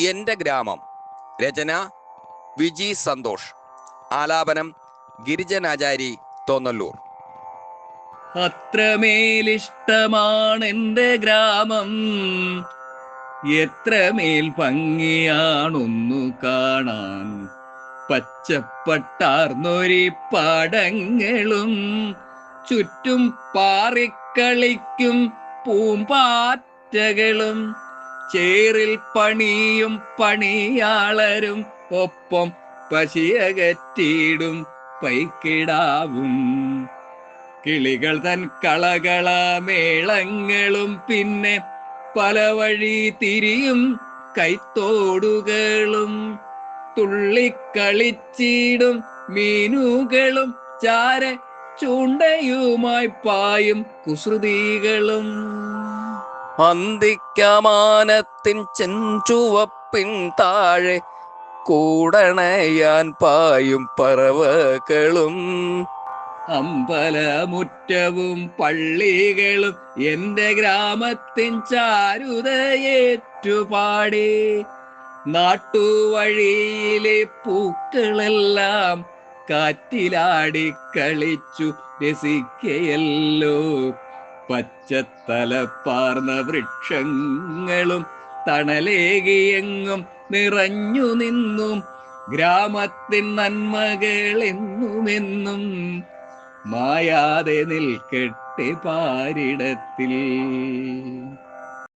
എന്റെ ഗ്രാമം രചന വിജി സന്തോഷ് ആലാപനം ഗിരിജനാചാരി തോന്നല്ലൂർ. അത്രമേലിഷ്ടമാണ് എന്റെ ഗ്രാമം എത്രമേൽ ഭംഗിയാണൊന്നു കാണാൻ. പച്ചപ്പട്ടാർന്നൊരി പടങ്ങളും ചുറ്റും പാറിക്കളിക്കും പൂമ്പാറ്റകളും. ചേറിൽ പണിയും പണിയാളരും ഒപ്പം പശിയകറ്റിയിടും പൈക്കിടാവും. കിളികൾ തൻ കളകള മേളങ്ങളും പിന്നെ പല വഴി തിരിയും കൈത്തോടുകളും. തുള്ളിക്കളിച്ചിടും മീനുകളും ചാര ചൂണ്ടയുമായി പായും കുസൃതികളും. അന്തിക്കമാനത്തിൻ ചെഞ്ചുവപ്പിൻ താഴെ കൂടണയാൻ പായും പറവകളും. അമ്പലമുറ്റവും പള്ളികളും എന്റെ ഗ്രാമത്തിൻ ചാരുതയേറ്റുപാടി. നാട്ടുവഴിയിലെ പൂക്കളെല്ലാം കാറ്റിലാടി കളിച്ചു രസിക്കയല്ലോ. പച്ചത്തലപ്പാർന്ന വൃക്ഷങ്ങളും തണലേകിയെങ്ങും നിറഞ്ഞു നിന്നും ഗ്രാമത്തിൻ നന്മകളെന്നുമെന്നും മായാതെ നിൽക്കട്ടെ പാരിടത്തിൽ.